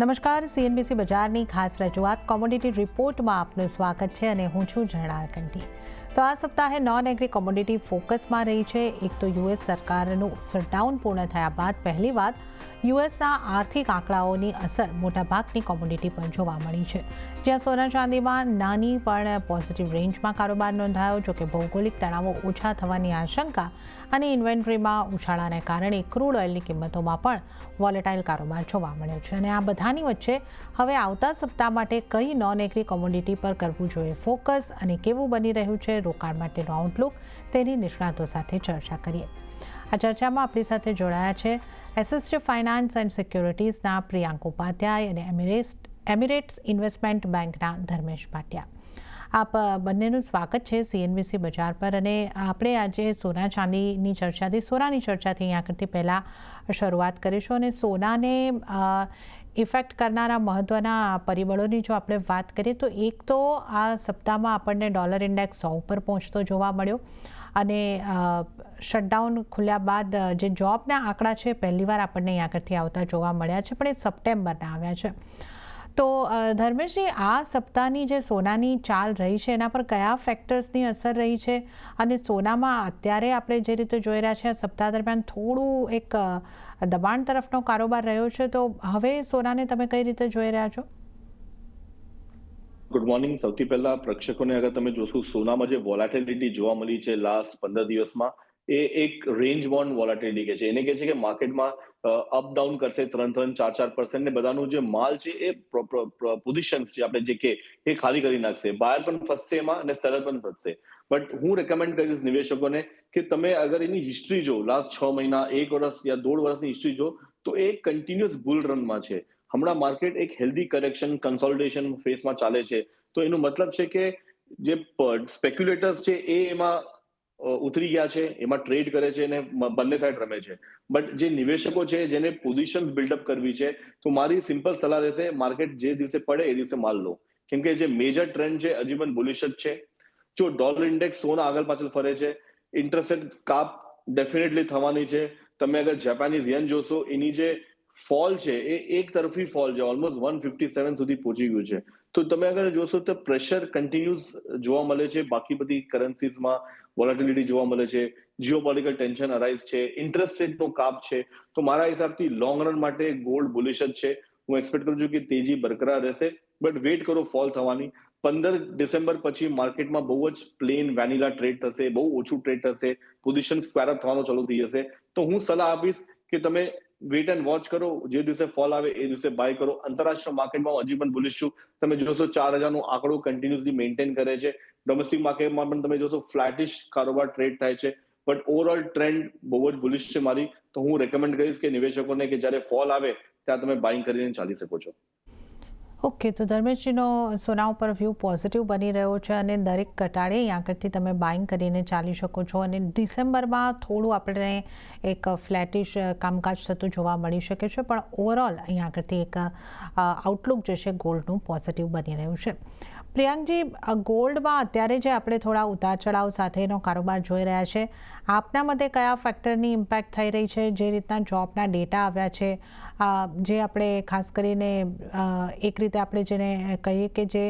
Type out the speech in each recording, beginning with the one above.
નમસ્કાર સીએનબીસી બજારની ખાસ રજૂઆત કોમોડિટી રિપોર્ટમાં આપનું સ્વાગત છે અને હું છું ઝરણાલ કંઠી. તો આ સપ્તાહે નોન એગ્રી કોમોડિટી ફોકસમાં રહી છે. એક તો યુએસ સરકારનું શટડાઉન પૂર્ણ થયા બાદ પહેલી પહેલીવાર યુએસના આર્થિક આંકડાઓની અસર મોટાભાગની કોમોડિટી પર જોવા મળી છે. જ્યાં સોના ચાંદીમાં નાની પણ પોઝિટિવ રેન્જમાં કારોબાર નોંધાયો, જોકે ભૌગોલિક તણાવો ઓછા થવાની આશંકા અને ઇન્વેન્ટરીમાં ઉછાળાને કારણે ક્રૂડ ઓઇલની કિંમતોમાં પણ વોલેટાઇલ કારોબાર જોવા મળ્યો છે. અને આ બધાની વચ્ચે હવે આવતા સપ્તાહ માટે કઈ નોન એગ્રી કોમોડિટી પર કરવું જોઈએ ફોકસ અને કેવું બની રહ્યું છે રોકાણ માટેનો આઉટલુક તેની નિષ્ણાતો સાથે ચર્ચા કરીએ. આ ચર્ચામાં આપણી સાથે જોડાયા છે એસિસ્ટ ફાઇનાન્સ એન્ડ સિક્યોરિટીઝના પ્રિયાંક ઉપાધ્યાય અને એમિરેટ્સ એમિરેટ્સ ઇન્વેસ્ટમેન્ટ બેંકના ધર્મેશ ભાટિયા. આપ બંનેનું સ્વાગત છે સીએનબીસી બજાર પર અને આપણે આજે સોના ચાંદીની ચર્ચાથી, સોનાની ચર્ચાથી અહીંયા કરતી પહેલાં શરૂઆત કરીશું અને સોનાને ઇફેક્ટ કરનારા મહત્ત્વના પરિબળોની જો આપણે વાત કરીએ તો એક તો આ સપ્તાહમાં આપણને ડોલર ઇન્ડેક્સ સો ઉપર પહોંચતો જોવા મળ્યો અને શટડાઉન ખુલ્યા બાદ જે જોબના આંકડા છે, પહેલીવાર આપણને અહીં આગળથી આવતા જોવા મળ્યા છે, પણ એ સપ્ટેમ્બરના આવ્યા છે. તો ધર્મેશજી, આ સપ્તાહની જે સોનાની ચાલ રહી છે, એના પર કયા ફેક્ટર્સની અસર રહી છે? અને સોનામાં અત્યારે આપણે જે રીતે જોઈ રહ્યા છે આ સપ્તાહ દરમિયાન થોડું એક દબાણ તરફનો કારોબાર રહ્યો છે, તો હવે સોનાને તમે કઈ રીતે જોઈ રહ્યા છો? ગુડ મોર્નિંગ સૌથી પહેલા પ્રેક્ષકોને અગર તમે જોશો, સોનામાં જે વોલાટિલિટી જોવા મળી છે લાસ્ટ પંદર દિવસમાં, એ એક રેન્જ બોન્ડ વોલાટિલિટી કે છે. એને કહે છે કે માર્કેટમાં અપ ડાઉન કરશે ત્રણ ત્રણ, ચાર ચાર પર્સન્ટ ને બધાનું જે માલ છે એ પોઝિશન્સ છે, આપણે જે કે, એ ખાલી કરી નાખશે. બાયર પણ ફસશે એમાં અને સેલર પણ ફસશે. બટ હું રેકમેન્ડ કરીશ નિવેશકોને કે તમે અગર એની હિસ્ટ્રી જો લાસ્ટ છ મહિના, એક વર્ષ યા દોઢ વર્ષની હિસ્ટ્રી જો તો એ કન્ટિન્યુઅસ બુલ રનમાં છે. હમણાં માર્કેટ એક હેલ્ધી કરેક્શન કન્સોલિડેશન ફેસમાં ચાલે છે. તો એનો મતલબ છે કે જે સ્પેક્યુલેટર્સ છે એ એમાં ઉતરી ગયા છે, એમાં ટ્રેડ કરે છે અને બંને સાઈડ રમે છે. બટ જે નિવેશકો છે, જેને પોઝિશન બિલ્ડઅપ કરવી છે, તો મારી સિમ્પલ સલાહ રહેશે માર્કેટ જે દિવસે પડે એ દિવસે માલ લો. કેમ કે જે મેજર ટ્રેન્ડ છે પણ બુલિશ જ છે. જો ડોલર ઇન્ડેક્સ સોના આગળ પાછળ ફરે છે ઇન્ટરેસ્ટ કાપ ડેફિનેટલી થવાની છે. તમે અગર જાપાનીઝ યન જોશો, એની જે ફોલ છે, એ એક તરફી ફોલ છે ઓલમોસ્ટ વન ફિફ્ટી સેવન સુધી પહોંચી ગયું છે. તો તમે અગર જોશો તો પ્રેશર કન્ટિન્યુઅસ જોવા મળે છે. બાકી બધી કરન્સીઝમાં વોલેટિલિટી જોવા મળે છે. જીઓપોલિટિકલ ટેન્શન અરાઇઝ છે. ઇન્ટરેસ્ટ રેટનો કાપ છે. તો મારા હિસાબથી લોંગ રન માટે ગોલ્ડ બુલિશ જ છે. હું એક્સપેક્ટ કરું છું કે તેજી બરકરાર રહેશે. બટ વેઇટ કરો ફોલ થવાની. પંદર ડિસેમ્બર પછી માર્કેટમાં બહુ જ પ્લેન વેનિલા ટ્રેડ થશે. બહુ ઓછું ટ્રેડ થશે. પોઝિશન સ્ક્વેર અપ થવાનો ચાલુ થઈ જશે. તો હું સલાહ આપીશ કે તમે વેટ એન્ડ વોચ કરો. જે દિવસે ફોલ આવે એ દિવસે બાય કરો. આંતરરાષ્ટ્રીય માર્કેટમાં હજી પણ બુલિશ છું. તમે જોશો ચાર હજારનું આંકડો કન્ટિન્યુઅસલી મેન્ટેન કરે છે. ડોમેસ્ટિક માર્કેટમાં પણ તમે જોશો ફ્લેટિશ કારોબાર ટ્રેડ થાય છે. બટ ઓવરઓલ ટ્રેન્ડ બહુ જ બુલિશ છે મારી. તો હું રેકમેન્ડ કરીશ કે નિવેશકોને કે જ્યારે ફોલ આવે, ત્યાં તમે બાઇંગ કરીને ચાલી શકો છો. ઓકે, તો ધર્મેશજીનો સોના ઉપર વ્યૂ પોઝિટિવ બની રહ્યો છે અને દરેક ઘટાડે આગળથી તમે બાઇંગ કરીને ચાલી શકો છો અને ડિસેમ્બરમાં થોડું આપણે એક ફ્લેટિશ કામકાજ થતું જોવા મળી શકે છે, પણ ઓવરઓલ અહીંયા આગળથી એક આઉટલુક જે છે ગોલ્ડનું પોઝિટિવ બની રહ્યું છે. પ્રિયાંકજી ગોલ્ડમાં અત્યારે જે આપણે થોડા ઉતાર ચઢાવ સાથેનો કારોબાર જોઈ રહ્યા છે, આપના મતે કયા ફેક્ટરની ઇમ્પેક્ટ થઈ રહી છે? જે રીતના જોબના ડેટા આવ્યા છે જે આપણે ખાસ કરીને એક રીતે આપણે જેને કહીએ કે જે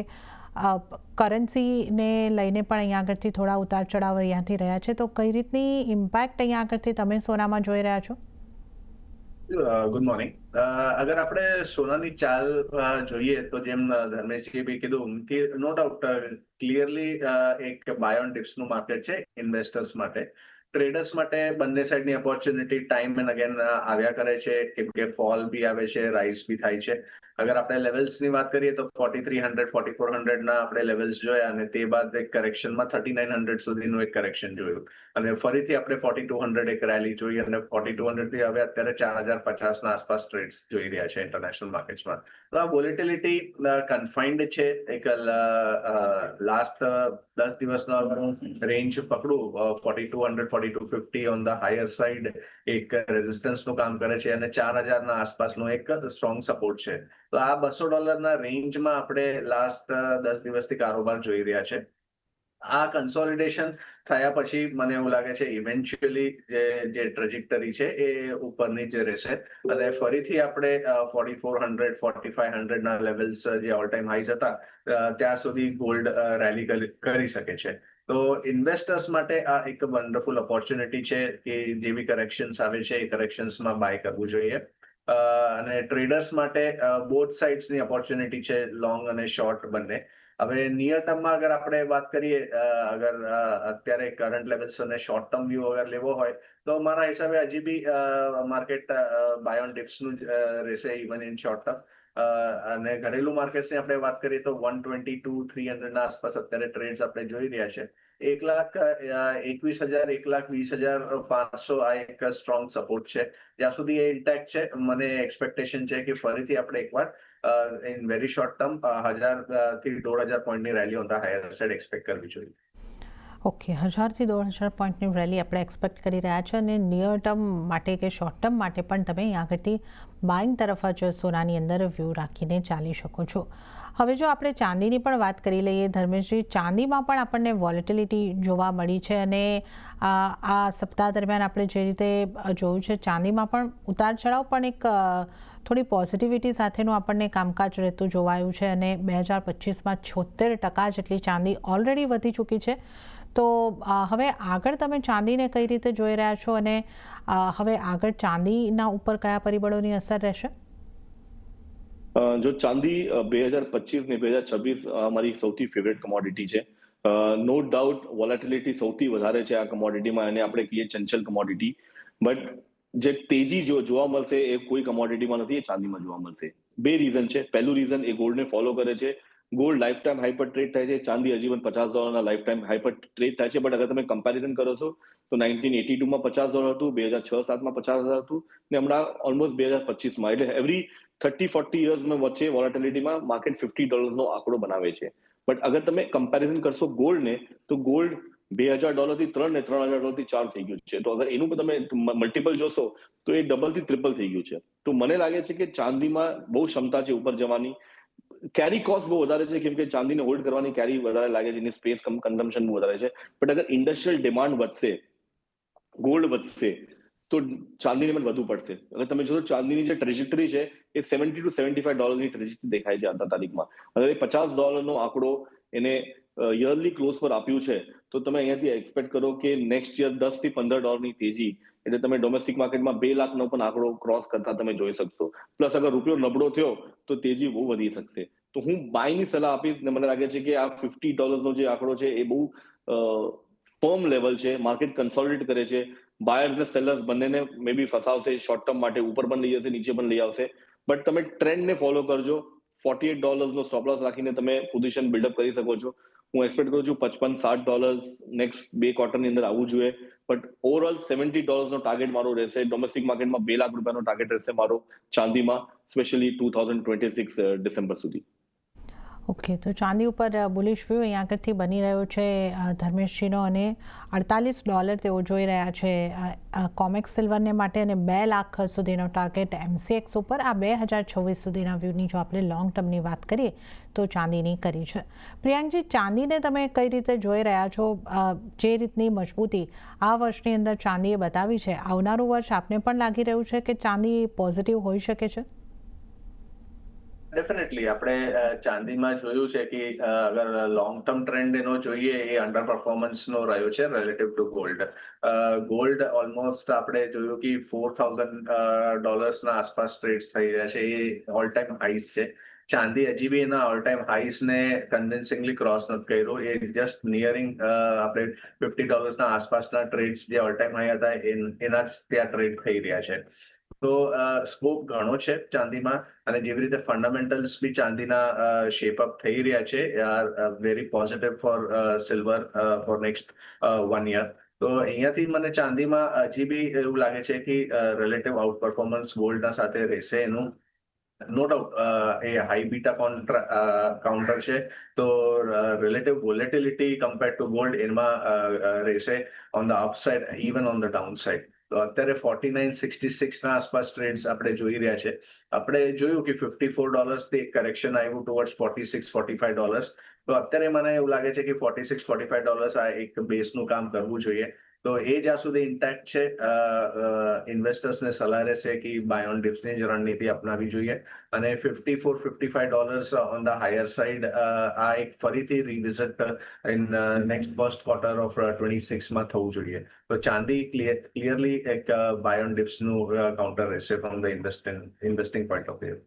કરન્સીને લઈને પણ અહીંયા આગળથી થોડા ઉતાર ચઢાવ અહીંયાથી રહ્યા છે, તો કઈ રીતની ઇમ્પેક્ટ અહીંયા આગળથી તમે સોનામાં જોઈ રહ્યા છો? ગુડ મોર્નિંગ અગર આપણે સોનાની ચાલ જોઈએ તો જેમ ધર્મેશજી બી કીધું કે નો ડાઉટ ક્લિયરલી એક બાયોન ટિપ્સનું માર્કેટ છે ઇન્વેસ્ટર્સ માટે. ટ્રેડર્સ માટે બંને સાઈડની ઓપોર્ચ્યુનિટી ટાઈમ એન્ડ અગેન આવ્યા કરે છે. કેમ કે ફોલ બી આવે છે રાઇઝ બી થાય છે. અગર આપણે લેવલ્સની વાત કરીએ તો forty three hundred forty four હંડ્રેડના આપણે લેવલ્સ જોયા અને તે બાદ એક કરેક્શનમાં થર્ટી નાઇન હંડ્રેડ સુધીનું એક કરેક્શન જોયું. અને ફરીથી આપણે ફોર્ટી ટુ હંડ્રેડ એક રેલી જોઈ અને ફોર્ટી ટુ હંડ્રેડથી હવે અત્યારે ચાર હજાર પચાસના આસપાસ ટ્રેડ્સ જોઈ રહ્યા છે ઇન્ટરનેશનલ માર્કેટ્સમાં તો આ વોલેટિલિટી કન્ફાઇન્ડ છે. એક લાસ્ટ દસ દિવસનો range પકડું forty two hundred forty two fifty on the higher side એક રેઝિસ્ટન્સનું કામ કરે છે અને ચાર હજારના આસપાસનો એક સ્ટ્રોંગ સપોર્ટ છે. તો આ બસો ડોલરના રેન્જમાં આપણે લાસ્ટ દસ દિવસથી કારોબાર જોઈ રહ્યા છે. આ કન્સોલિડેશન થયા પછી મને એવું લાગે છે ઇવેન્ચ્યુઅલી જે જે ટ્રેજેક્ટરી છે એ ઉપરની જ રહેશે. અને ફરીથી આપણે forty four hundred forty five hundred ના લેવલ્સ જે ઓલ ટાઈમ હાઈઝ હતા ત્યાં સુધી ગોલ્ડ રેલી કરી શકે છે. તો ઇન્વેસ્ટર્સ માટે આ એક વન્ડરફુલ ઓપોર્ચ્યુનિટી છે કે જેવી કરેક્શન્સ આવે છે એ કરેક્શન્સમાં બાય કરવું જોઈએ. અને ટ્રેડર્સ માટે બોથ સાઇડ્સની ઓપોર્ચ્યુનિટી છે લોંગ અને શોર્ટ બંને. હવે નિયર ટર્મમાં અગર આપણે વાત કરીએ અગર અત્યારે કરંટ લેવલ્સ અને શોર્ટ ટર્મ વ્યૂ અગર લેવો હોય, તો મારા હિસાબે હજી બી માર્કેટ બાયોન ડિપ્સનું રહેશે ઇવન ઇન શોર્ટ ટર્મ અને ઘરેલું માર્કેટ્સની આપણે વાત કરીએ તો વન ટ્વેન્ટી ટુ થ્રી હંડ્રેડના આસપાસ અત્યારે ટ્રેડ્સ આપણે જોઈ રહ્યા છે. એક લાખ એકવીસ હજાર, એક લાખ વીસ હજાર પાંચસો આ એક સ્ટ્રોંગ સપોર્ટ છે. જ્યાં સુધી એ ઇન્ટેક્ટ છે, મને એક્સપેક્ટેશન છે કે ફરીથી આપણે એકવાર ઇન વેરી શોર્ટ ટર્મ હજારથી દોઢ હજાર પોઈન્ટની rally on the higher side expect કરવી જોઈએ. ઓકે હજારથી દોઢ હજાર પોઈન્ટની રેલી આપણે એક્સપેક્ટ કરી રહ્યા છે અને નિયર ટર્મ માટે કે શોર્ટ ટર્મ માટે પણ તમે આગળથી બાઇંગ તરફ જ સોનાની અંદર વ્યૂ રાખીને ચાલી શકો છો. હવે જો આપણે ચાંદીની પણ વાત કરી લઈએ, ધર્મેશજી, ચાંદીમાં પણ આપણને વોલેટિલિટી જોવા મળી છે અને આ સપ્તાહ દરમિયાન આપણે જે રીતે જોયું છે, ચાંદીમાં પણ ઉતાર ચઢાવ પણ એક થોડી પોઝિટિવિટી સાથેનું આપણને કામકાજ રહેતું જોવાયું છે અને બે હજાર પચીસમાં છોતેર ટકા જેટલી ચાંદી ઓલરેડી વધી ચૂકી છે. તો હવે આગળ તમે ચાંદીને કઈ રીતે જોઈ રહ્યા છો અને હવે આગળ ચાંદીના ઉપર કયા પરિબળોની અસર રહેશે? જો ચાંદી બે હજાર પચીસ ને બે હજાર છવ્વીસ અમારી સૌથી ફેવરેટ કમોડિટી છે. નો ડાઉટ વોલેટિલિટી સૌથી વધારે છે આ કમોડિટીમાં અને આપણે કહીએ ચંચલ કમોડિટી બટ જે તેજી જો જોવા મળશે એ કોઈ કમોડિટીમાં નથી, એ ચાંદીમાં જોવા મળશે. બે રીઝન છે. પહેલું રીઝન એ ગોલ્ડને ફોલો કરે છે. ગોલ્ડ લાઈફ ટાઈમ હાઈ પર ટ્રેડ થાય છે. ચાંદી હજી પણ પચાસ ડોલરના લાઈફ ટાઈમ હાઈ ટ્રેડ થાય છે. બટ અગર તમે કમ્પેરિઝન કરો છો, તો નાઇન્ટીન એટી ટુમાં પચાસ ડોલર હતું, બે હજાર છ સાતમાં પચાસ હજાર હતું, ને હમણાં ઓલમોસ્ટ બે હજાર પચીસમાં. એટલે એવરી થર્ટી ફોર્ટી યર્સમાં વચ્ચે વોલેટિલિટીમાં માર્કેટ ફિફ્ટી ડોલર્સનો આંકડો બનાવે છે. બટ અગર તમે કમ્પેરિઝન કરશો ગોલ્ડને તો ગોલ્ડ બે હજાર ડોલરથી ત્રણ ને ત્રણ હજાર ડોલરથી ચાર થઈ ગયું છે. તો અગર એનું તમે મલ્ટિપલ જોશો તો એ ડબલથી ટ્રિપલ થઈ ગયું છે. તો મને લાગે છે કે ચાંદીમાં બહુ ક્ષમતા છે ઉપર જવાની. કેરી કોસ્ટ બહુ વધારે છે, કેમ કે ચાંદીને હોલ્ડ કરવાની કેરી વધારે લાગે છે એની સ્પેસ કન્ઝમ્પશન બહુ વધારે છે. બટ અગર ઇન્ડસ્ટ્રીયલ ડિમાન્ડ વધશે ગોલ્ડ વધશે, તો ચાંદીની પણ વધુ પડશે. અગર તમે જોશો ચાંદીની જે ટ્રેજેક્ટરી છે, એ સેવન્ટી ટુ સેવન્ટી ફાઈવ ડોલરની ટ્રેજેક્ટરી દેખાય છે આજના તારીખમાં. અગર પચાસ ડોલરનો આંકડો એને યરલી ક્લોઝ પર આપ્યું છે તો તમે અહીંયાથી એક્સપેક્ટ કરો કે નેક્સ્ટ યર દસથી પંદર ડોલરની તેજી, એટલે તમે ડોમેસ્ટિક માર્કેટમાં બે લાખનો પણ આંકડો ક્રોસ કરતા તમે જોઈ શકશો. પ્લસ અગર રૂપિયો નબળો થયો, તો તેજી બહુ વધી શકશે. તો હું બાયની સલાહ આપીશ ને મને લાગે છે કે આ ફિફ્ટી ડોલરનો જે આંકડો છે એ બહુ ફર્મ લેવલ છે માર્કેટ કન્સોલિડેટ કરે છે. બાયર્સ ને સેલર્સ બંનેને મે બી ફસાવશે શોર્ટ ટર્મ માટે ઉપર પણ લઈ જશે, નીચે પણ લઈ આવશે. બટ તમે ટ્રેન્ડને ફોલો કરજો. ફોર્ટી એટ ડોલર્સનો સ્ટોપ રાખીને તમે પોઝિશન બિલ્ડઅપ કરી શકો છો. હું એક્સપેક્ટ કરું છું પચપન સાઠ ડોલર્સ નેક્સ્ટ બે ક્વાર્ટરની અંદર આવવું જોઈએ. બટ ઓવરઓલ સેવન્ટી ડોલર્સનો ટાર્ગેટ મારો રહેશે. ડોમેસ્ટિક માર્કેટમાં બે લાખ રૂપિયાનો ટાર્ગેટ રહેશે મારો ચાંદીમાં specially two thousand twenty six December સુધી. ઓકે તો ચાંદી ઉપર બુલિશ વ્યૂ અહીં આગળથી બની રહ્યો છે ધર્મેશજીનો અને અડતાલીસ ડોલર તેઓ જોઈ રહ્યા છે કોમેક્સ સિલ્વરને માટે અને બે લાખ સુધીનો ટાર્ગેટ એમસીએક્સ ઉપર આ બે હજાર છવ્વીસ સુધીના વ્યૂની જો આપણે લોંગ ટર્મની વાત કરીએ, તો ચાંદીની કરી છે. પ્રિયાંકજી, ચાંદીને તમે કઈ રીતે જોઈ રહ્યા છો? જે રીતની મજબૂતી આ વર્ષની અંદર ચાંદીએ બતાવી છે, આવનારું વર્ષ આપને પણ લાગી રહ્યું છે કે ચાંદી પોઝિટિવ હોઈ શકે છે? ડેફિનેટલી આપણે ચાંદીમાં જોયું છે કે અગર લોંગ ટર્મ ટ્રેન્ડ એનો જોઈએ, એ અંડર પરફોર્મન્સનો રહ્યો છે relative to gold gold almost આપણે જોયું કે ફોર થાઉઝન્ડ ડોલર્સના આસપાસ ટ્રેડ્સ થઈ રહ્યા છે. એ ઓલ ટાઈમ હાઈસ છે. ચાંદી હજી બી એના ઓલ ટાઈમ હાઈસ ને કન્વિન્સિંગલી ક્રોસ નથી કર્યું. એ જસ્ટ નિયરિંગ આપણે ફિફ્ટી ડોલર્સના આસપાસના ટ્રેડ્સ જે ઓલ ટાઈમ હાઈ હતા, એના જ ત્યાં ટ્રેડ થઈ રહ્યા છે. તો સ્કોપ ઘણો છે ચાંદીમાં અને જેવી રીતે ફંડામેન્ટલ્સ બી ચાંદીના શેપઅપ થઈ રહ્યા છે are very positive for silver for next one year તો અહીંયાથી મને ચાંદીમાં હજી બી એવું લાગે છે કે રિલેટિવ આઉટ પરફોર્મન્સ ગોલ્ડના સાથે રહેશે એનું. નો ડાઉટ એ હાઈ બીટા કાઉન્ટર છે. તો relative volatility compare to gold એમાં રહેશે on the upside even on the down side અત્યારે ફોર્ટી નાઇન સિક્સટી સિક્સના આસપાસ ટ્રેડ્સ આપણે જોઈ રહ્યા છે. આપણે જોયું કે ફિફ્ટી ફોર ડોલર્સથી એક કરેક્શન આવ્યું towards forty six forty five dollars તો અત્યારે મને એવું લાગે છે કે forty six forty five dollars આ એક બેસનું કામ કરવું જોઈએ. તો એ જ્યાં સુધી ઇન્ટેક્ટ છે. ઇન્વેસ્ટર્સને સલાહ રહેશે કે બાયોન ડિપ્સની જ રણનીતિ અપનાવી જોઈએ. અને fifty four fifty five dollars on the higher side આ એક ફરીથી revisit in next first quarter of twenty સિક્સમાં થવું જોઈએ. તો ચાંદી ક્લિયરલી એક બાયોન ડિપ્સનું કાઉન્ટર રહેશે from the investing investing point of view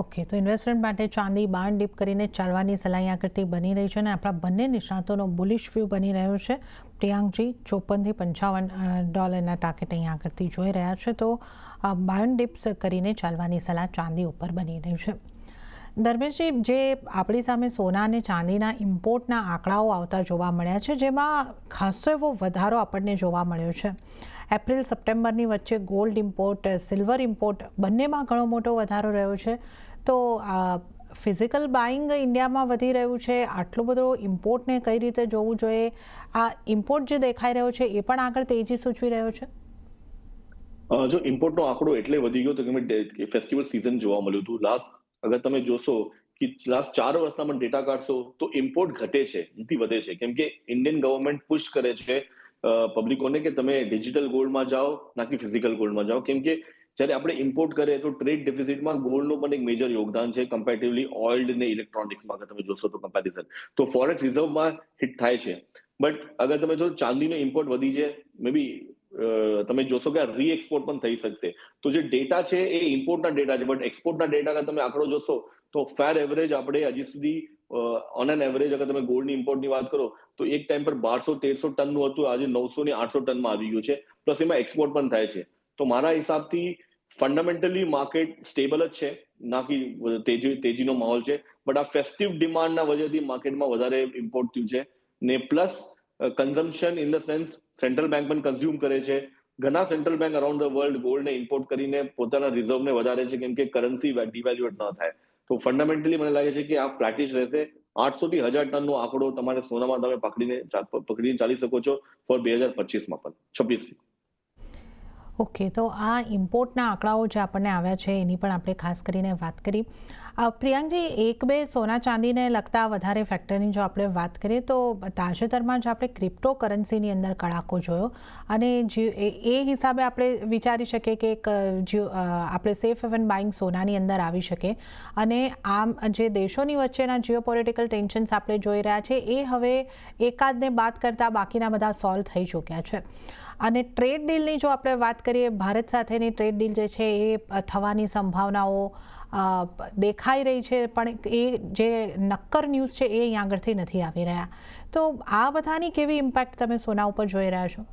okay તો ઇન્વેસ્ટમેન્ટ માટે ચાંદી બાણ ડીપ કરીને ચાલવાની સલાહ અહીંયા કરતી બની રહી છે અને આપણા બંને નિષ્ણાતોનો બુલિશ વ્યૂ બની રહ્યો છે. પ્રિયાંકજી ચોપનથી પંચાવન ડોલરના ટાર્ગેટ અહીંયા આગળથી જોઈ રહ્યા છે. તો બાણ ડિપ્સ કરીને ચાલવાની સલાહ ચાંદી ઉપર બની રહી છે. ધર્મેશજી, જે આપણી સામે સોના અને ચાંદીના ઇમ્પોર્ટના આંકડાઓ આવતા જોવા મળ્યા છે, જેમાં ખાસો એવો વધારો આપણને જોવા મળ્યો છે. એપ્રિલ, સપ્ટેમ્બરની વચ્ચે ગોલ્ડ ઇમ્પોર્ટ, સિલ્વર ઇમ્પોર્ટ બંનેમાં ઘણો મોટો વધારો રહ્યો છે. તો ફિઝિકલ બાઇંગ ઇન્ડિયામાં વધી રહ્યું છે. આટલો બધો ઇમ્પોર્ટને કઈ રીતે જોવું જોઈએ? આ ઇમ્પોર્ટ જે દેખાઈ રહ્યો છે એ પણ આગળ તેજી સૂચવી રહ્યો છે. જો ઇમ્પોર્ટનો આંકડો એટલે વધી ગયો તો કે ફેસ્ટિવલ સિઝન જોવા મળ્યું હતું. લાસ્ટ, અગર તમે જોશો કે લાસ્ટ ચાર વર્ષના પણ ડેટા કાઢશો તો ઇમ્પોર્ટ ઘટે છે નથી વધે છે. કેમ કે ઇન્ડિયન ગવર્મેન્ટ પુશ કરે છે પબ્લિકોને કે તમે ડિજિટલ ગોલ્ડમાં જાઓ, ના કે ફિઝિકલ ગોલ્ડમાં જાઓ. કેમ કે જ્યારે આપણે ઇમ્પોર્ટ કરીએ તો ટ્રેડ ડેફિસિટમાં ગોલ્ડનું પણ એક મેજર યોગદાન છે. કમ્પેરેટિવલી ઓઇલ્ડ ને ઇલેક્ટ્રોનિક્સમાં તમે જોશો તો કમ્પેરિઝન તો ફોરેક્સ રિઝર્વમાં હિટ થાય છે. બટ અગર તમે જો ચાંદીનો ઇમ્પોર્ટ વધી છે મે બી તમે જોશો કે આ રીએક્સપોર્ટ પણ થઈ શકશે. તો જે ડેટા છે એ ઇમ્પોર્ટના ડેટા છે. બટ એક્સપોર્ટના ડેટા તમે આંકડો જોશો, તો ફેર એવરેજ આપણે હજી સુધી ઓન એન એવરેજ અગર તમે ગોલ્ડની ઇમ્પોર્ટની વાત કરો, તો એક ટાઈમ પર બારસો તેરસો ટનનું હતું. આજે નવસો ને આઠસો ટનમાં આવી ગયું છે. પ્લસ એમાં એક્સપોર્ટ પણ થાય છે. તો મારા હિસાબથી ફંડામેન્ટલી માર્કેટ સ્ટેબલ જ છે. ના કે તેજી, તેજીનો માહોલ છે. બટ આ ફેસ્ટિવ ડિમાન્ડના વજહથી માર્કેટમાં વધારે ઇમ્પોર્ટ થયું છે. ને plus consumption in the sense central bank પણ કન્ઝ્યુમ કરે છે. ઘણા central bank around the world ગોલ્ડને import કરીને પોતાના રિઝર્વને વધારે છે, કેમ કે કરન્સી ડિવેલ્યુએટ ન થાય. તો ફંડામેન્ટલી મને લાગે છે કે આ ફ્લેટિશ રહેશે. આઠસો થી હજાર ટનનો આંકડો તમારે સોનામાં તમે પકડીને પકડીને ચાલી શકો છો. ફોર બે હજાર પચીસમાં પણ. છવ્વીસ ઓકે, તો આ ઇમ્પોર્ટના આંકડાઓ જે આપણને આવ્યા છે, એની પણ આપણે ખાસ કરીને વાત કરી. પ્રિયાંકજી એક બે સોના ચાંદીને લગતા વધારે ફેક્ટરની જો આપણે વાત કરીએ, તો તાજેતરમાં જ આપણે ક્રિપ્ટો કરન્સીની અંદર કડાકો જોયો અને એ હિસાબે આપણે વિચારી શકીએ કે એક આપણે સેફ હેવન બાઇંગ સોનાની અંદર આવી શકે અને આમ જે દેશોની વચ્ચેના જીઓપોલિટિકલ ટેન્શન્સ આપણે જોઈ રહ્યા છે, એ હવે એકાદને બાદ કરતાં બાકીના બધા સોલ્વ થઈ ચૂક્યા છે. અને ટ્રેડ ડીલની જો આપણે વાત કરીએ, ભારત સાથેની ટ્રેડ ડીલ જે છે એ થવાની સંભાવનાઓ દેખાઈ રહી છે, પણ એ જે નક્કર ન્યૂઝ છે એ અહીં આગળથી નથી આવી રહ્યા. તો આ બધાની કેવી ઇમ્પેક્ટ તમે સોના ઉપર જોઈ રહ્યા છો?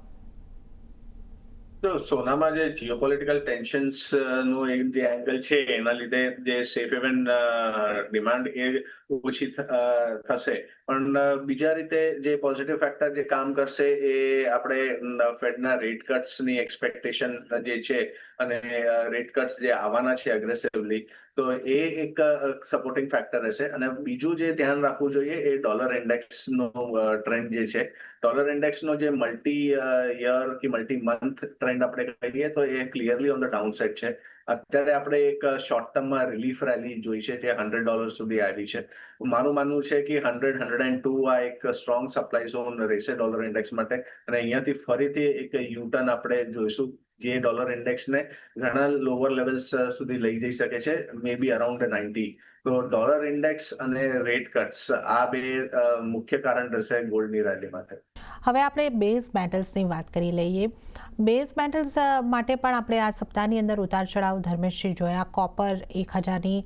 તો સોનામાં જે જીઓપોલિટિકલ ટેન્શન્સનું એક જે એંગલ છે, એના લીધે જે સેફ હેવન ડિમાન્ડ એ ઓછી થશે. પણ બીજા રીતે જે પોઝિટિવ ફેક્ટર જે કામ કરશે એ આપણે ફેડના રેટ કટ્સની એક્સપેક્ટેશન જે છે અને રેટ કટ્સ જે આવવાના છે અગ્રેસિવલી તો એ એક સપોર્ટિંગ ફેક્ટર રહેશે. અને બીજું જે ધ્યાન રાખવું જોઈએ એ ડોલર ઇન્ડેક્સનો ટ્રેન્ડ જે છે. ડોલર ઇન્ડેક્સનો જે મલ્ટી યર કે મલ્ટી મંથ ટ્રેન્ડ આપણે કહીએ તો એ clearly on the down side છે. અત્યારે આપણે એક શોર્ટ ટર્મમાં રિલીફ રેલી જોઈ છે તે હંડ્રેડ ડોલર સુધી આવી છે. મારું માનવું છે કે હંડ્રેડ હંડ્રેડ એન્ડ ટુ આ એક સ્ટ્રોંગ સપ્લાય ઝોન રહેશે ડોલર ઇન્ડેક્સ માટે. અને અહીંયાથી ફરીથી એક યુટર્ન આપણે જોઈશું, જે ડોલર ઇન્ડેક્સને ઘણા લોવર લેવલ્સ સુધી લઈ જઈ શકે છે મે બી અરાઉન્ડ નાઇન્ટી તો ડોલર ઇન્ડેક્સ અને રેટ કટ્સ આ બે મુખ્ય કારણ રહેશે ગોલ્ડની રેલી માટે. હવે આપણે બેઝ મેટલ્સની વાત કરી લઈએ. બેઝ મેટલ્સ માટે પણ આપણે આ સપ્તાહની અંદર ઉતાર ચઢાવ ધર્મેશજી જોયા. કોપર એક હજારની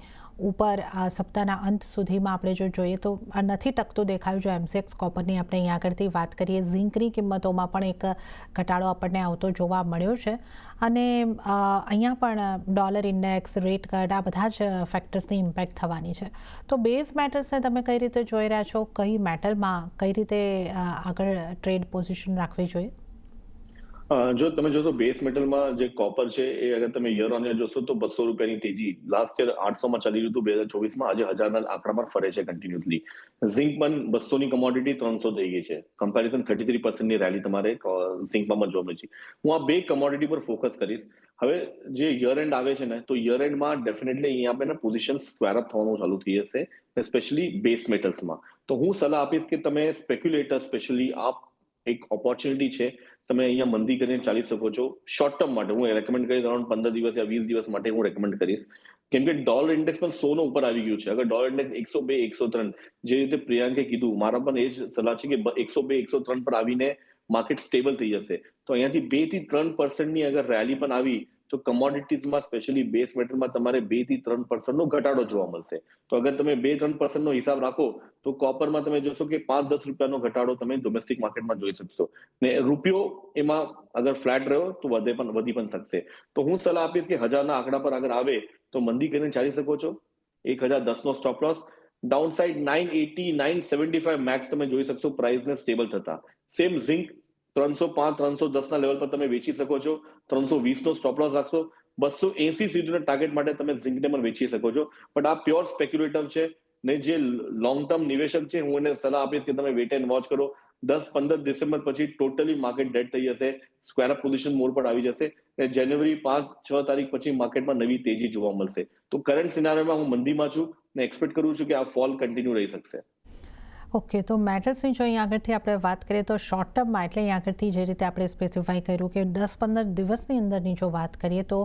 ઉપર આ સપ્તાહના અંત સુધીમાં આપણે જો જોઈએ તો નથી ટકતું દેખાયું. જો એમસેક્સ કોપરની આપણે અહીંયા આગળથી વાત કરીએ ઝીંકની કિંમતોમાં પણ એક ઘટાડો આપણને આવતો જોવા મળ્યો છે. અને અહીંયા પણ ડોલર ઇન્ડેક્સ, રેટ કટ આ બધા જ ફેક્ટર્સની ઇમ્પેક્ટ થવાની છે. તો બેઝ મેટલ્સને તમે કઈ રીતે જોઈ રહ્યા છો? કઈ મેટલમાં કઈ રીતે આગળ ટ્રેડ પોઝિશન રાખવી જોઈએ? જો તમે જોશો બેસ મેટલમાં જે કોપર છે, એ અગર તમે યર ઓન યર જોશો તો બસો રૂપિયાની તેજી લાસ્ટ યર આઠસોમાં ચાલી રહ્યું હતું, બે હજાર ચોવીસમાં. આજે હજારના આંકડા ફરે છે કન્ટિન્યુઅસલી ઝિંક પણ બસોની કમોડિટી ત્રણસો થઈ ગઈ છે. કમ્પેરિઝન થર્ટી થ્રી પર્સન્ટની રેલી તમારે ઝિંકમાં જોવા છે હું આ બે કમોડિટી પર ફોકસ કરીશ. હવે જે યર એન્ડ આવે છે ને, તો યર એન્ડમાં ડેફિનેટલી અહીંયા આપણે પોઝિશન સ્ક્વેર અપ થવાનું ચાલુ થઈ જશે સ્પેશિયલી બેસ મેટલ્સમાં તો હું સલાહ આપીશ કે તમે સ્પેક્યુલેટર સ્પેશિયલી આ એક ઓપોર્ચ્યુનિટી છે તમે અહીંયા મંદી કરીને ચાલી શકો છો. શોર્ટ ટર્મ માટે હું રેકમેન્ડ કરીશ, અરાઉન્ડ પંદર દિવસ યા વીસ દિવસ માટે હું રેકમેન્ડ કરીશ. કેમ કે ડોલર ઇન્ડેક્સ પણ સોનો ઉપર આવી ગયું છે. અગર ડોલર ઇન્ડેક્સ એકસો બે, એકસો ત્રણ, જે રીતે પ્રિયાંકે કીધું, મારા પણ એ જ સલાહ છે કે એકસો બે, એકસો ત્રણ પર આવીને માર્કેટ સ્ટેબલ થઈ જશે. તો અહીંયાથી બેથી ત્રણ પર્સન્ટની અગર રેલી પણ આવી તો કમોડિટીઝમાં સ્પેશિયલી બેઝ મેટલમાં તમારે બેથી ત્રણ પર્સન્ટનો ઘટાડો જોવા મળશે. તો અગર તમે બે ત્રણ પર્સન્ટનો હિસાબ રાખો, તો કોપરમાં તમે જોશો કે પાંચ દસ રૂપિયાનો ઘટાડો તમે ડોમેસ્ટિક માર્કેટમાં જોઈ શકશો. ને રૂપિયો એમાં અગર ફ્લેટ રહ્યો, તો વધે પણ, વધી પણ શકશે. તો હું સલાહ આપીશ કે હજારના આંકડા પર અગર આવે, તો મંદી કરીને ચાલી શકો છો. એક હજાર દસનો stop loss down side nine eighty nine seventy five max તમે જોઈ શકશો. પ્રાઇસને સ્ટેબલ થતા. સેમ ઝિંક ત્રણસો પાંચ, ત્રણસો દસના લેવલ પર તમે વેચી શકો છો. ત્રણસો વીસનો સ્ટોપ લોસ રાખશો. બસો એસી સુધીના ટાર્ગેટ માટે તમે ઝિંકને પણ વેચી શકો છો. બટ આ પ્યોર સ્પેક્યુલેટર છે ને જે લોંગ ટર્મ નિવેશક છે, હું એને સલાહ આપીશ કે તમે વેટ એન્ડ વોચ કરો. દસ પંદર ડિસેમ્બર પછી ટોટલી માર્કેટ ડેડ થઈ જશે. સ્ક્વેર અપ પોઝિશન મોડ પર આવી જશે. અને જાન્યુઆરી પાંચ, છ તારીખ પછી માર્કેટમાં નવી તેજી જોવા મળશે. તો કરંટ સિનારીઓમાં હું મંદીમાં છું ને એક્સપેક્ટ કરું છું કે આ ફોલ કન્ટિન્યુ રહી શકશે. ઓકે તો મેટલ્સની જો અહીંયા આગળથી આપણે વાત કરીએ તો શોર્ટ ટર્મમાં એટલે અહીંયા આગળથી જે રીતે આપણે સ્પેસિફાઈ કર્યું કે દસ પંદર દિવસની અંદરની જો વાત કરીએ તો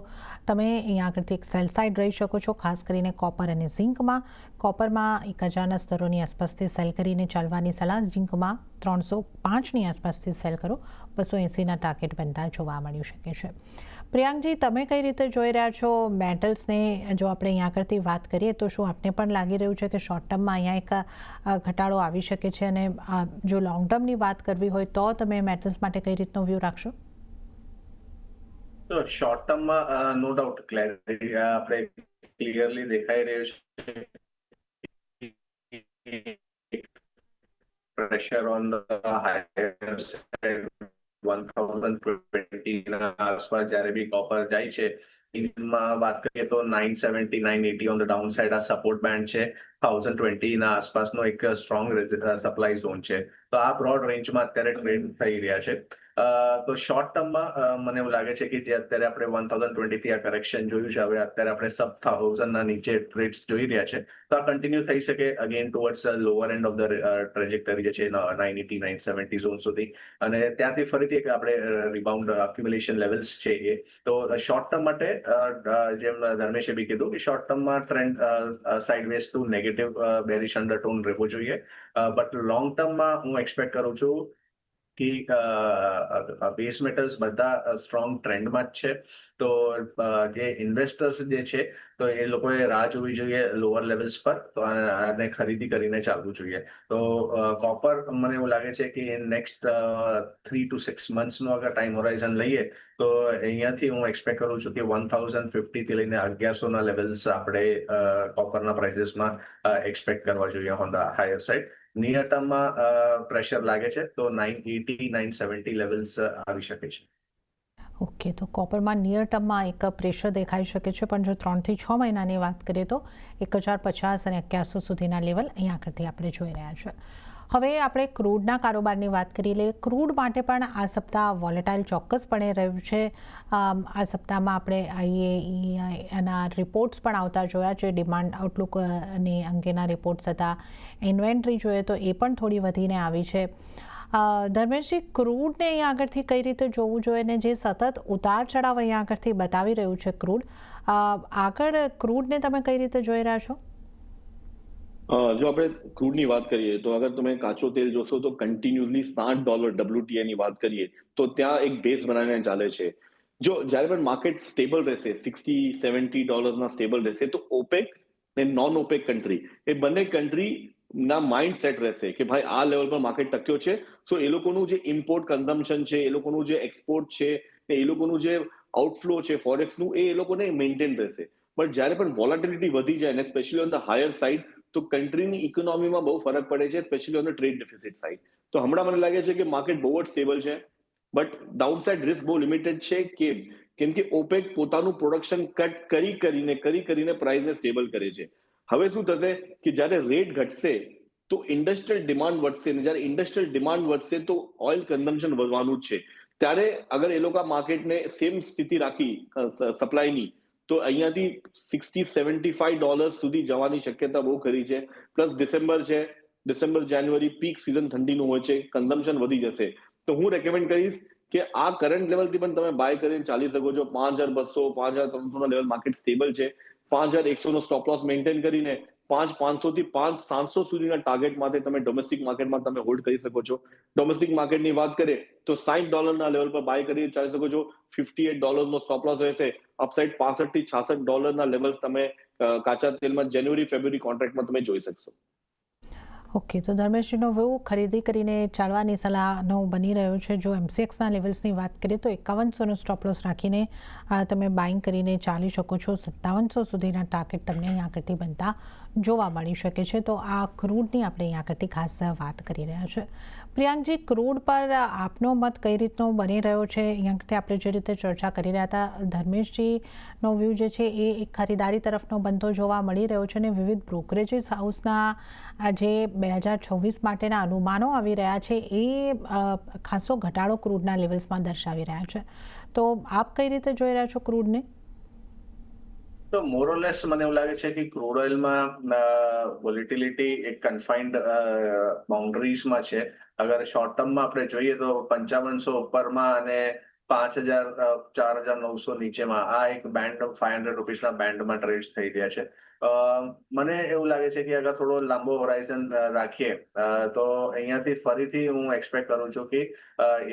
તમે અહીંયા આગળથી એક સેલ સાઇડ રહી શકો છો, ખાસ કરીને કોપર અને ઝિંકમાં કોપરમાં એક હજારના સ્તરોની આસપાસથી સેલ કરીને ચાલવાની સલાહ. ઝિંકમાં ત્રણસો પાંચની આસપાસથી સેલ કરો. બસો એંસીના ટાર્ગેટ બનતા જોવા મળી શકે છે. પ્રિયાંકજી તમે કઈ રીતે જોઈ રહ્યા છો મેટલ્સને જો આપણે અહીંયા આગળથી વાત કરીએ તો શું આપને પણ લાગી રહ્યું છે કે શોર્ટ ટર્મમાં અહીંયા એક ઘટાડો આવી શકે છે? અને જો લોંગ ટર્મની વાત કરવી હોય તો તમે મેટલ્સ માટે કઈ રીતનો વ્યૂ રાખશો? તો શોર્ટ ટર્મમાં નો ડાઉટ. ક્લેરિટી આપણે ક્લિયરલી દેખાઈ રહ્યું છે. Pressure on the higher side one thousand twenty આસપાસ જ્યારે બી કોપર જાય છે ઇન્ડિયનમાં વાત કરીએ તો nine seventy nine eighty on the down side આ સપોર્ટ બેન્ડ છે. થાઉઝન્ડ ટ્વેન્ટી ના આસપાસનો એક સ્ટ્રોંગ સપ્લાય ઝોન છે. તો આ બ્રોડ રેન્જમાં અત્યારે ટ્રેડ થઈ રહ્યા છે. તો શોર્ટ ટર્મમાં મને એવું લાગે છે કે જે અત્યારે આપણે વન થાઉઝન્ડ ટ્વેન્ટી થી આ કરેક્શન જોયું છે, હવે અત્યારે આપણે સબ થાઉઝન્ડ ના નીચે ટ્રેડ્સ જોઈ રહ્યા છે. તો આ કન્ટિન્યુ થઈ શકે again towards lower end of the trajectory જે છે nine eighty nine seventy zone સુધી. અને ત્યાંથી ફરીથી એક આપણે રિબાઉન્ડ અક્યુમ્યુલેશન લેવલ્સ છે એ. તો શોર્ટ ટર્મ માટે જેમ ધર્મેશે બી કીધું કે શોર્ટ ટર્મમાં trend sideways to negative bearish undertone રહેવો જોઈએ. બટ લોંગ ટર્મમાં હું એક્સપેક્ટ કરું છું કે બેઝ મેટલ્સ બધા સ્ટ્રોંગ ટ્રેન્ડમાં જ છે. તો જે ઇન્વેસ્ટર્સ જે છે, તો એ લોકોએ રાહ જોવી જોઈએ લોઅર લેવલ્સ પર, તો આને ખરીદી કરીને ચાલવું જોઈએ. તો કોપર મને એવું લાગે છે કે નેક્સ્ટ થ્રી ટુ સિક્સ મંથ્સનો અગર ટાઈમ હોરાઇઝન લઈએ, તો અહીંયાથી હું એક્સપેક્ટ કરું છું કે વન થાઉઝન્ડ ફિફ્ટીથી લઈને અગિયારસોના લેવલ્સ આપણે કોપરના પ્રાઇઝિસમાં એક્સપેક્ટ કરવા જોઈએ on the higher side near ટર્મમાં પ્રેશર લાગે છે, તો nine eighty nine seventy levels આવી શકે છે. ઓકે, તો કોપરમાં નિયર ટર્મમાં એક પ્રેશર દેખાઈ શકે છે, પણ જો ત્રણથી છ મહિનાની વાત કરીએ તો, એક હજાર પચાસ અને અગિયારસો સુધીના લેવલ અહીંયા આગળથી આપણે જોઈ રહ્યા છે. હવે આપણે ક્રૂડના કારોબારની વાત કરી લઈએ. ક્રૂડ માટે પણ આ સપ્તાહ વોલેટાઇલ ચોક્કસપણે રહ્યું છે. આ સપ્તાહમાં આપણે આઈએ એના રિપોર્ટ્સ પણ આવતા જોયા છે. ડિમાન્ડ આઉટલુકની અંગેના રિપોર્ટ્સ હતા ઇન્વેન્ટરી જોઈએ તો એ પણ થોડી વધીને આવી છે. ધર્મેશજી, ક્રૂડને અહીંયા આગળથી કઈ રીતે જોવું જોઈએ ને જે સતત ઉતાર ચઢાવ અહીંયા આગળથી બતાવી રહ્યું છે ક્રૂડ? આગળ ક્રૂડને તમે કઈ રીતે જોઈ રહ્યા છો? જો આપણે ક્રૂડની વાત કરીએ, તો અગર તમે કાચો તેલ જોશો, તો કન્ટિન્યુઅસલી સાત ડોલર ડબ્લ્યુટીઆઈ ની વાત કરીએ, તો ત્યાં એક બેઝ બનાવીને ચાલે છે. જો, જ્યારે પણ માર્કેટ સ્ટેબલ રહેશે સિક્સટી સેવન્ટી ડોલરના સ્ટેબલ રહેશે, તો ઓપેક ને નોન ઓપેક કન્ટ્રી એ બંને કન્ટ્રી ના માઇન્ડ સેટ રહેશે કે ભાઈ આ લેવલ પર માર્કેટ ટક્યો છે. સો એ લોકોનું જે ઇમ્પોર્ટ કન્ઝમ્પશન છે, એ લોકોનું જે એક્સપોર્ટ છે એ લોકોનું જે આઉટફ્લો છે ફોરેક્સનું એ એ લોકોને મેન્ટેન રહેશે. બટ જ્યારે પણ વોલાટિલિટી વધી જાય ને specially on the higher side તો કન્ટ્રીની ઇકોનોમીમાં બહુ ફરક પડે છે specially on trade deficit side તો હમણાં મને લાગે છે કે માર્કેટ બહુ જ સ્ટેબલ છે બટ ડાઉનસાઇડ રિસ્ક બહુ લિમિટેડ છે કેમ કેમ કે ઓપેક પોતાનું પ્રોડક્શન કટ કરી કરીને કરી કરીને પ્રાઇસને સ્ટેબલ કરે છે. હવે શું થશે કે જ્યારે રેટ ઘટશે, તો ઇન્ડસ્ટ્રીયલ ડિમાન્ડ વધશે અને જ્યારે ઇન્ડસ્ટ્રીયલ ડિમાન્ડ વધશે, તો ઓઇલ કન્ઝમ્પશન વધવાનું જ છે. ત્યારે અગર એ લોકો માર્કેટને સેમ સ્થિતિ રાખી સપ્લાયની તો અહીંયાથી સિક્સટી સેવન્ટી ફાઈવ ડોલર્સ સુધી જવાની શક્યતા બહુ ખરી છે. પ્લસ ડિસેમ્બર છે. ડિસેમ્બર જાન્યુઆરી પીક સિઝન ઠંડીનું હોય છે. કન્ઝમ્પશન વધી જશે. તો હું રેકમેન્ડ કરીશ કે આ કરંટ લેવલથી પણ તમે બાય કરીને ચાલી શકો છો. પાંચ હજાર બસો, પાંચ હજાર ત્રણસો લેવલ માર્કેટ સ્ટેબલ છે. પાંચ હજાર એકસો નો સ્ટોપ લોસ મેન્ટેન કરીને પાંચ પાંચસો થી પાંચ સાતસો સુધીના ટાર્ગેટ માટે તમે ડોમેસ્ટિક માર્કેટમાં તમે હોલ્ડ કરી શકો છો. ડોમેસ્ટિક માર્કેટની વાત કરીએ તો સાઠ ડોલરના લેવલ પર બાય કરી ચાલી શકો છો. ફિફ્ટી એટ ડોલરનો સ્ટોપ રહેશે. અપસાઇડ પાસઠથી છાસઠ ડોલરના લેવલ્સ તમે કાચા તેલમાં જાન્યુઆરી ફેબ્રુઆરી કોન્ટ્રાક્ટમાં તમે જોઈ શકશો. ઓકે, તો ધર્મેશજીનો વ્યૂ ખરીદી કરીને ચાલવાની સલાહનો બની રહ્યો છે. જો એમસીએક્સના લેવલ્સની વાત કરીએ તો એકાવનસોનો સ્ટોપલોસ રાખીને તમે બાઇંગ કરીને ચાલી શકો છો. સત્તાવનસો સુધીના ટાર્ગેટ તમને અહીં આગળથી બનતા જોવા મળી શકે છે. તો આ ક્રૂડની આપણે અહીં આગળથી ખાસ વાત કરી રહ્યા છે. પ્રિયાંકજી ક્રૂડ પર આપનો મત કઈ રીતનો બની રહ્યો છે? અહીંયાથી આપણે જે રીતે ચર્ચા કરી રહ્યા હતા, ધર્મેશજીનો વ્યૂ જે છે એ એક ખરીદારી તરફનો બનતો જોવા મળી રહ્યો છે અને વિવિધ બ્રોકરેજીસ હાઉસના જે બે હજાર છવ્વીસ માટેના અનુમાનો આવી રહ્યા છે એ ખાસો ઘટાડો ક્રૂડના લેવલ્સમાં દર્શાવી રહ્યા છે. તો આપ કઈ રીતે જોઈ રહ્યા છો ક્રૂડને તો મોરોલેસ મને એવું લાગે છે કે ક્રૂડ ઓઇલમાં વોલિટિલિટી એક કન્ફાઇન્ડ બાઉન્ડ્રીઝમાં છે. અગર શોર્ટ ટર્મમાં આપણે જોઈએ તો પંચાવનસો ઉપરમાં અને પાંચ હજાર ચાર હજાર નવસો નીચેમાં આ એક બેન્ડ ફાઈવ હંડ્રેડ રૂપીસના બેન્ડમાં ટ્રેડ થઈ રહ્યા છે. મને એવું લાગે છે કે અગર થોડો લાંબો હોરાઇઝન રાખીએ તો અહીંયાથી ફરીથી હું એક્સપેક્ટ કરું છું કે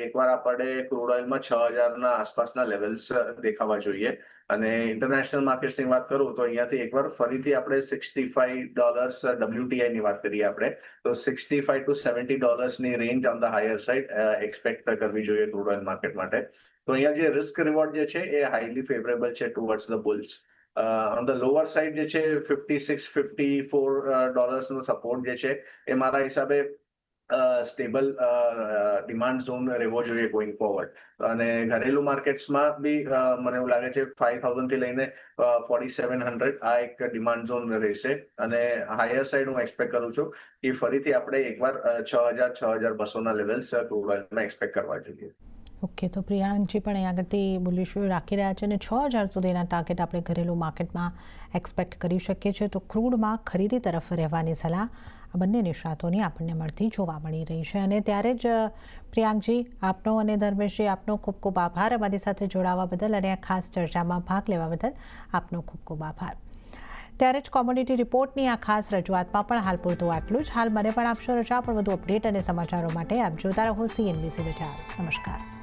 એકવાર આપણે ક્રૂડ ઓઇલમાં છ હજારના આસપાસના લેવલ્સ દેખાવા જોઈએ. અને ઇન્ટરનેશનલ માર્કેટ્સની વાત કરું તો અહીંયાથી એકવાર ફરીથી આપણે સિક્સટી ફાઈવ ડોલર્સ ડબલ્યુટીઆઈની વાત કરીએ આપણે, તો sixty five to seventy ડોલર્સની range on the higher side expect કરવી જોઈએ ક્રૂડ ઓઇલ માર્કેટ માટે. તો અહીંયા જે રિસ્ક રિવોર્ડ જે છે એ હાઈલી ફેવરેબલ છે towards the bulls on the lower side જે છે ફિફ્ટી સિક્સ ફિફ્ટી ફોર ડોલર્સનો સપોર્ટ જે છે એ મારા હિસાબે સ્ટેબલ ડિમાન્ડ ઝોન રહેવો જોઈએ ગોઈંગ ફોરવર્ડ અને ઘરેલું માર્કેટ્સમાં બી મને એવું લાગે છે ફાઈવ થાઉઝન્ડથી લઈને ફોર્ટી સેવન હંડ્રેડ આ એક ડિમાન્ડ ઝોન રહેશે. અને હાયર સાઈડ હું એક્સપેક્ટ કરું છું કે ફરીથી આપણે એકવાર છ હજાર છ હજાર બસોના લેવલ્સ ક્રૂડ એક્સપેક્ટ કરવા જોઈએ. ઓકે તો પ્રિયાંકજી પણ અહીં આગળથી બુલિશ રાખી રહ્યા છે અને છ હજાર સુધીના ટાર્ગેટ આપણે ઘરેલું માર્કેટમાં એક્સપેક્ટ કરી શકીએ છીએ. તો ક્રૂડમાં ખરીદી તરફ રહેવાની સલાહ આ બંને નિષ્ણાતોની આપણને મળતી જોવા મળી રહી છે. અને ત્યારે જ પ્રિયાંકજી, આપનો અને ધર્મેશજી આપનો ખૂબ ખૂબ આભાર અમારી સાથે જોડાવા બદલ અને આ ખાસ ચર્ચામાં ભાગ લેવા બદલ આપનો ખૂબ ખૂબ આભાર. ત્યારે જ કોમ્યુનિટી રિપોર્ટની આ ખાસ રજૂઆતમાં પણ હાલ પૂરતું આટલું જ. હાલ મને પણ આપશો રજા પણ વધુ અપડેટ અને સમાચારો માટે આપ જોતા રહો સીએનબીસી વિચાર નમસ્કાર.